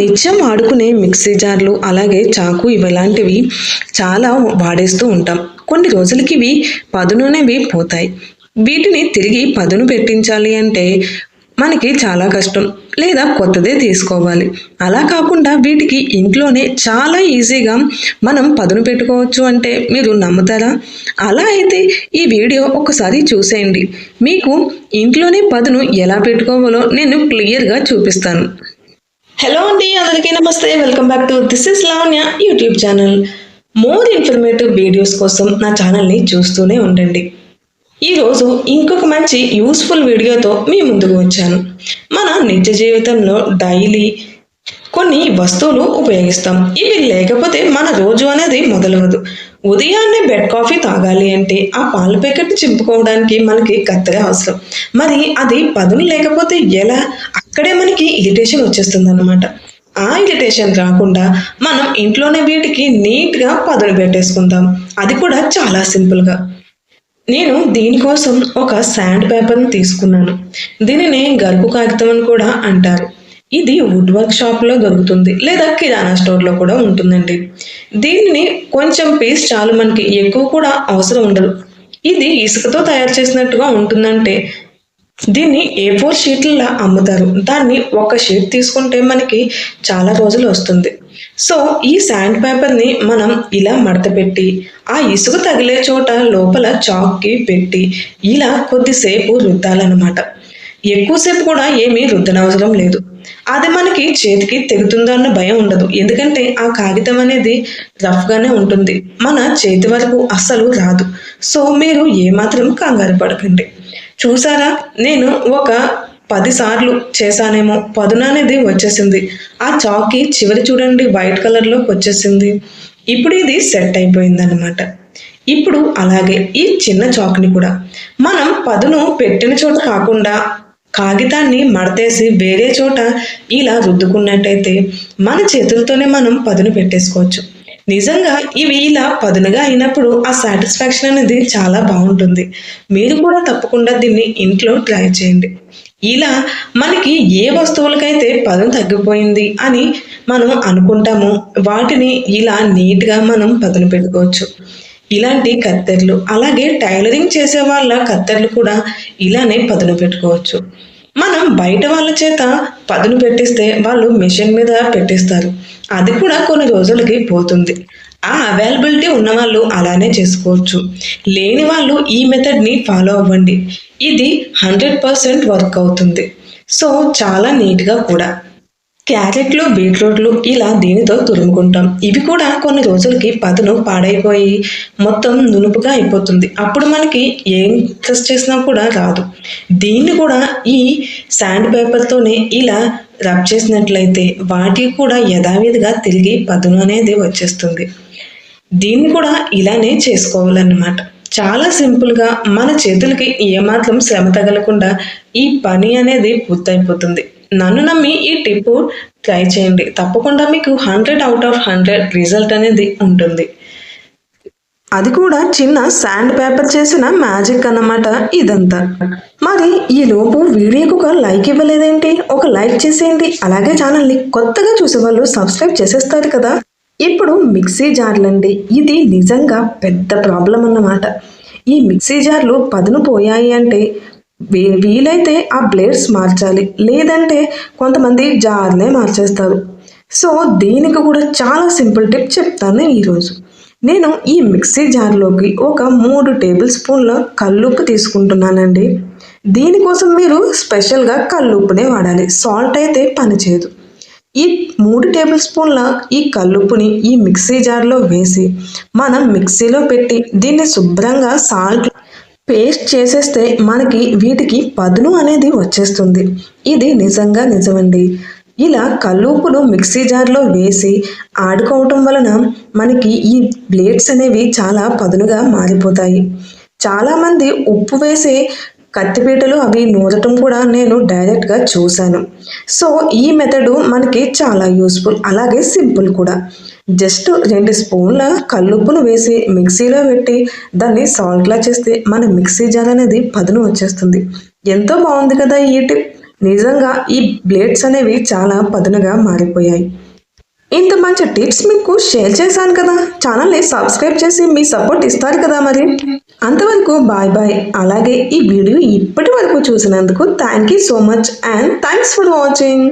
నిత్యం వాడుకునే మిక్సీ జార్లు అలాగే చాకు ఇలాంటివి చాలా వాడేస్తూ ఉంటాం. కొన్ని రోజులకి ఇవి పదునునేవి పోతాయి. వీటిని తిరిగి పదును పెట్టించాలి అంటే మనకి చాలా కష్టం. లేదా కొత్తదే తీసుకోవాలి. అలా కాకుండా వీటికి ఇంట్లోనే చాలా ఈజీగా మనం పదును పెట్టుకోవచ్చు అంటే మీరు నమ్ముతారా? అలా అయితే ఈ వీడియో ఒకసారి చూసేయండి. మీకు ఇంట్లోనే పదును ఎలా పెట్టుకోవాలో నేను క్లియర్గా చూపిస్తాను. హలో అండి అందరికీ నమస్తే. Welcome back to this is Lavanya YouTube channel more informative videos కోసం నా ఛానల్ని చూస్తూనే ఉండండి. ఈరోజు ఇంకొక మంచి యూస్ఫుల్ వీడియోతో మీ ముందుకు వచ్చాను. మన నిత్య జీవితంలో డైలీ కొన్ని వస్తువులు ఉపయోగిస్తాం. ఇవి లేకపోతే మన రోజు అనేది మొదలవదు. ఉదయాన్నే బెడ్ కాఫీ తాగాలి అంటే ఆ పాల ప్యాకెట్ చింపుకోవడానికి మనకి కత్తెర అవసరం. మరి అది పదును లేకపోతే ఎలా? అక్కడే మనకి ఇరిటేషన్ వచ్చేస్తుంది అనమాట ఆ ఇరిటేషన్ రాకుండా మనం ఇంట్లోనే వీటికి నీట్గా పదును పెట్టేసుకుందాం. అది కూడా చాలా సింపుల్గా నేను దీనికోసం ఒక శాండ్ పేపర్ని తీసుకున్నాను. దీనిని గర్భ కాగితం అని కూడా అంటారు. ఇది వుడ్ వర్క్ షాప్లో దొరుకుతుంది. లేదా కిరాణా స్టోర్లో కూడా ఉంటుందండి. దీనిని కొంచెం పీస్ చాలు మనకి ఎక్కువ కూడా అవసరం ఉండదు. ఇది ఇసుకతో తయారు చేసినట్టుగా ఉంటుందంటే దీన్ని ఏ ఫోర్ షీట్లలో అమ్ముతారు. దాన్ని ఒక షీట్ తీసుకుంటే మనకి చాలా రోజులు వస్తుంది. సో ఈ శాండ్ పేపర్ని మనం ఇలా మడత పెట్టి ఆ ఇసుక తగిలే చోట లోపల చాక్కి పెట్టి ఇలా కొద్దిసేపు రుద్దాలన్నమాట. ఎక్కువసేపు కూడా ఏమీ రుద్దనవసరం లేదు. అది మనకి చేతికి తెగుతుందో అన్న భయం ఉండదు. ఎందుకంటే ఆ కాగితం అనేది రఫ్గానే ఉంటుంది. మన చేతి వరకు అస్సలు రాదు. సో మీరు ఏమాత్రం కంగారు పడకండి. చూసారా? నేను ఒక పదిసార్లు చేశానేమో. పదున అనేది వచ్చేసింది. ఆ చాక్కి చివరి చూడండి వైట్ కలర్లోకి వచ్చేసింది. ఇప్పుడు ఇది సెట్ అయిపోయింది అనమాట ఇప్పుడు అలాగే ఈ చిన్న చాక్ని కూడా. మనం పదును పెట్టిన చోట కాకుండా కాగితాన్ని మడతేసి వేరే చోట ఇలా రుద్దుకున్నట్టయితే మన చేతులతోనే మనం పదును పెట్టేసుకోవచ్చు. నిజంగా ఇవి ఇలా పదునుగా అయినప్పుడు ఆ సాటిస్ఫాక్షన్ అనేది చాలా బాగుంటుంది. మీరు కూడా తప్పకుండా దీన్ని ఇంట్లో ట్రై చేయండి. ఇలా మనకి ఏ వస్తువులకైతే పదును తగ్గిపోయింది అని మనం అనుకుంటామో వాటిని ఇలా నీట్గా మనం పదును పెట్టుకోవచ్చు. ఇలాంటి కత్తెర్లు అలాగే టైలరింగ్ చేసే వాళ్ళ కత్తెర్లు కూడా ఇలానే పదును పెట్టుకోవచ్చు. మనం బయట వాళ్ళ చేత పదును పెట్టిస్తే వాళ్ళు మిషన్ మీద పెట్టిస్తారు. అది కూడా కొన్ని రోజులకి పోతుంది. ఆ అవైలబిలిటీ ఉన్న వాళ్ళు అలానే చేసుకోవచ్చు. లేని వాళ్ళు ఈ మెథడ్ని ఫాలో అవ్వండి. ఇది హండ్రెడ్ పర్సెంట్ వర్క్ అవుతుంది. సో చాలా నీట్గా కూడా. క్యారెట్లు బీట్రూట్లు ఇలా దీనితో తురుముకుంటాం. ఇవి కూడా కొన్ని రోజులకి పదును పాడైపోయి మొత్తం నునుపుగా అయిపోతుంది. అప్పుడు మనకి ఏం ప్రెస్ చేసినా కూడా రాదు. దీన్ని కూడా ఈ శాండ్ పేపర్తోనే ఇలా రబ్ చేసినట్లయితే వాటికి కూడా యథావిధిగా తిరిగి పదును అనేది వచ్చేస్తుంది. దీన్ని కూడా ఇలానే చేసుకోవాలన్నమాట. చాలా సింపుల్గా మన చేతులకి ఏమాత్రం శ్రమ తగలకుండా ఈ పని అనేది పూర్తయిపోతుంది. నన్ను నమ్మి ఈ టిప్ ట్రై చేయండి. తప్పకుండా మీకు hundred out of hundred result అనేది ఉంటుంది. అది కూడా చిన్న శాండ్ పేపర్ చేసిన మ్యాజిక్ అన్నమాట ఇదంతా. మరి ఈ లోపు వీడియోకి ఒక లైక్ ఇవ్వలేదేంటి? ఒక లైక్ చేసేయండి. అలాగే ఛానల్ని కొత్తగా చూసే వాళ్ళు సబ్స్క్రైబ్ చేసేస్తారు కదా. ఇప్పుడు మిక్సీ జార్లండి ఇది నిజంగా పెద్ద ప్రాబ్లం అన్నమాట. ఈ మిక్సీ జార్లు పదును పోయాయి అంటే వీలైతే ఆ బ్లేడ్స్ మార్చాలి. లేదంటే కొంతమంది జార్నే మార్చేస్తారు. సో దీనికి కూడా చాలా సింపుల్ టిప్ చెప్తాను ఈరోజు. నేను ఈ మిక్సీ జార్లోకి ఒక మూడు టేబుల్ స్పూన్ల కల్లుప్పు తీసుకుంటున్నానండి. దీనికోసం మీరు స్పెషల్గా కల్లుప్పునే వాడాలి. సాల్ట్ అయితే పనిచేయదు ఈ మూడు టేబుల్ స్పూన్ల ఈ కల్లుప్పుని ఈ మిక్సీ జార్లో వేసి మనం మిక్సీలో పెట్టి దీన్ని శుభ్రంగా సాల్ట్ పేస్ట్ చేసేస్తే మనకి వీటికి పదును అనేది వచ్చేస్తుంది. ఇది నిజంగా నిజమండి. ఇలా కల్లుప్పును మిక్సీ జార్లో వేసి ఆడుకోవటం వలన మనకి ఈ బ్లేడ్స్ అనేవి చాలా పదునుగా మారిపోతాయి. చాలామంది ఉప్పు వేసి కత్తిపీటలు అవి నూరటం కూడా నేను డైరెక్ట్గా చూశాను. సో ఈ మెథడు మనకి చాలా యూస్ఫుల్ అలాగే సింపుల్ కూడా. జస్ట్ రెండు స్పూన్ల కల్లుప్పును వేసి మిక్సీలో పెట్టి దాన్ని సాల్ట్లా చేస్తే మన మిక్సీ జార్ అనేది పదును వచ్చేస్తుంది. ఎంతో బాగుంది కదా ఈ టిప్. నిజంగా ఈ బ్లేడ్స్ అనేవి చాలా పదునుగా మారిపోయాయి. ఇంత మంచి టిప్స్ మీకు షేర్ చేశాను కదా. ఛానల్ని సబ్స్క్రైబ్ చేసి మీ సపోర్ట్ ఇస్తారు కదా మరి. అంతవరకు బాయ్ బాయ్ అలాగే ఈ వీడియో ఇప్పటి వరకు చూసినందుకు thank you so much and thanks for watching